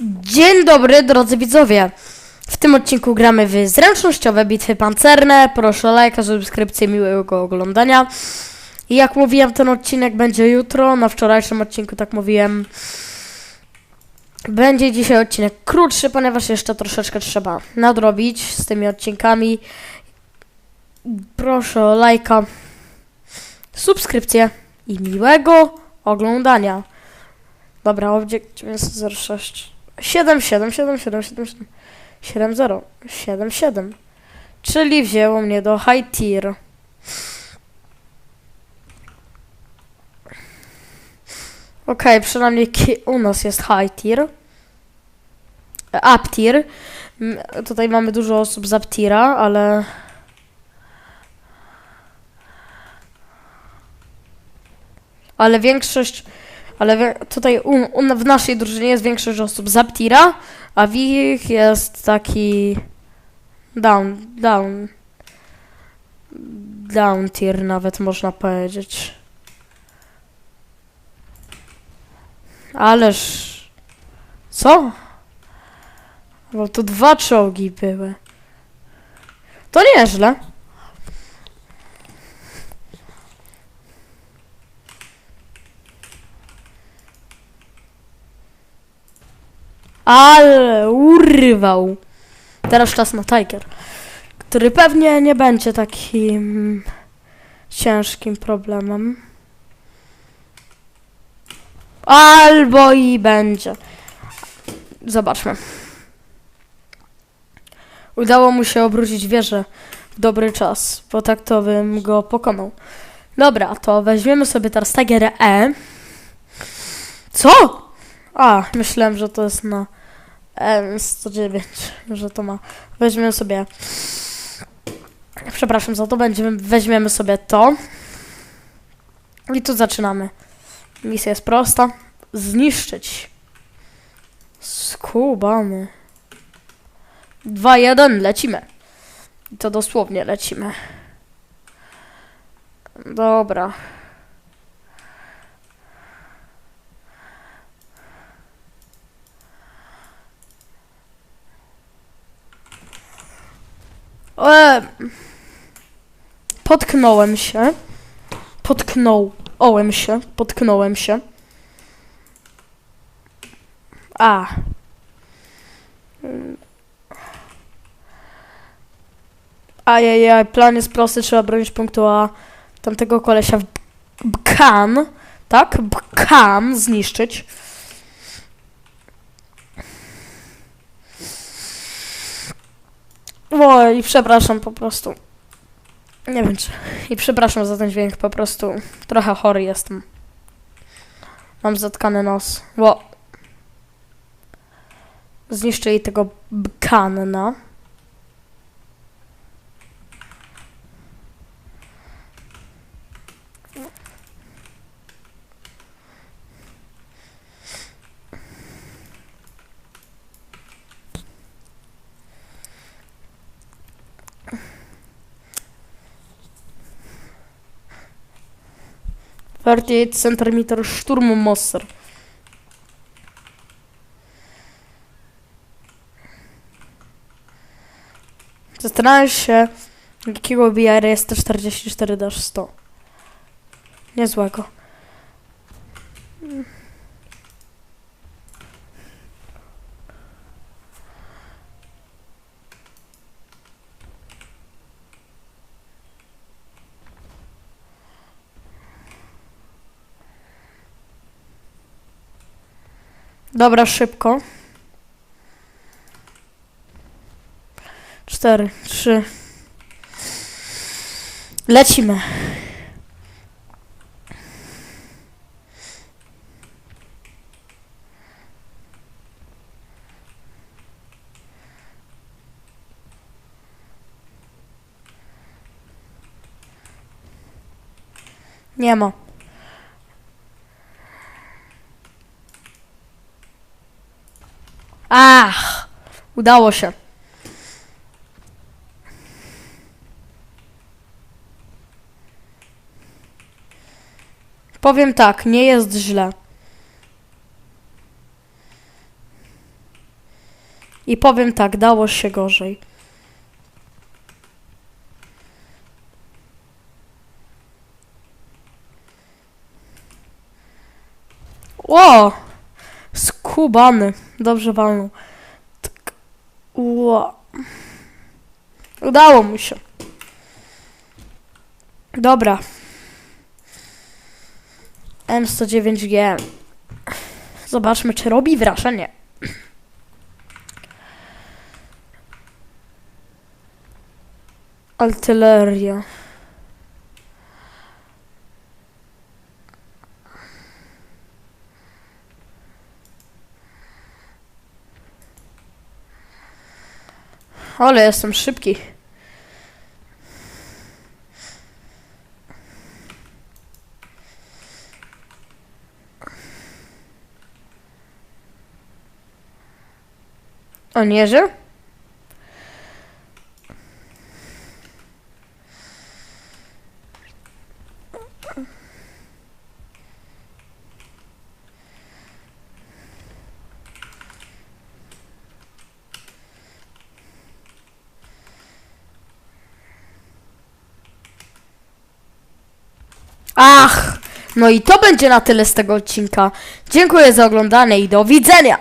Dzień dobry, drodzy widzowie. W tym odcinku gramy w zręcznościowe bitwy pancerne. Proszę o lajka, subskrypcję, miłego oglądania. I jak mówiłem, ten odcinek będzie jutro. Na wczorajszym odcinku, tak mówiłem, będzie dzisiaj odcinek krótszy, ponieważ jeszcze troszeczkę trzeba nadrobić z tymi odcinkami. Proszę o lajka, subskrypcję i miłego oglądania. Dobra, obiekt 906 7 7 7 7 7 7 7 0 7 7 Czyli wzięło mnie do high tier. Okej, przynajmniej ki- u nas jest high tier. Up tier. Tutaj mamy dużo osób z up tiera, ale... Ale większość ale tutaj w naszej drużynie jest większość osób z Aptira, a w ich jest taki down, down, down tier nawet można powiedzieć. Ależ, co? Bo tu dwa czołgi były. To nieźle. Ale urwał. Teraz czas na Tiger, który pewnie nie będzie takim ciężkim problemem. Albo i będzie. Zobaczmy. Udało mu się obrócić wieżę w dobry czas, bo tak to bym go pokonał. Dobra, to weźmiemy sobie teraz Tiger E. Co? A, myślałem, że to jest na M109, że to ma. Weźmiemy sobie. Przepraszam za to, będziemy, weźmiemy sobie to. I tu zaczynamy. Misja jest prosta. Zniszczyć. Skubany. 2-1, lecimy. I to dosłownie lecimy. Dobra. E, potknąłem się. Potknąłem się. Potknąłem się. A. Ajajaj, plan jest prosty, trzeba bronić punktu A tamtego kolesia w Bkan, tak? Bkan zniszczyć. O, i przepraszam po prostu. Nie wiem czy. I przepraszam za ten dźwięk, po prostu trochę chory jestem. Mam zatkany nos. Bo. Zniszczyli tego bkanna. Thirty-eight centimeter szturm Monster. Zastanawiam się, jakiego BR jest 144 dash 100. Niezłego. Dobra, szybko. Cztery, trzy. Lecimy. Nie ma. Ach, udało się. Powiem tak, nie jest źle. I powiem tak, dało się gorzej. Ło! Skubany. Dobrze walnął. Tak. Ło. Udało mu się. Dobra. M109G. Zobaczmy, czy robi wrażenie. Artyleria. Ale jestem szybki. On jeży? Ach, no i to będzie na tyle z tego odcinka. Dziękuję za oglądanie i do widzenia!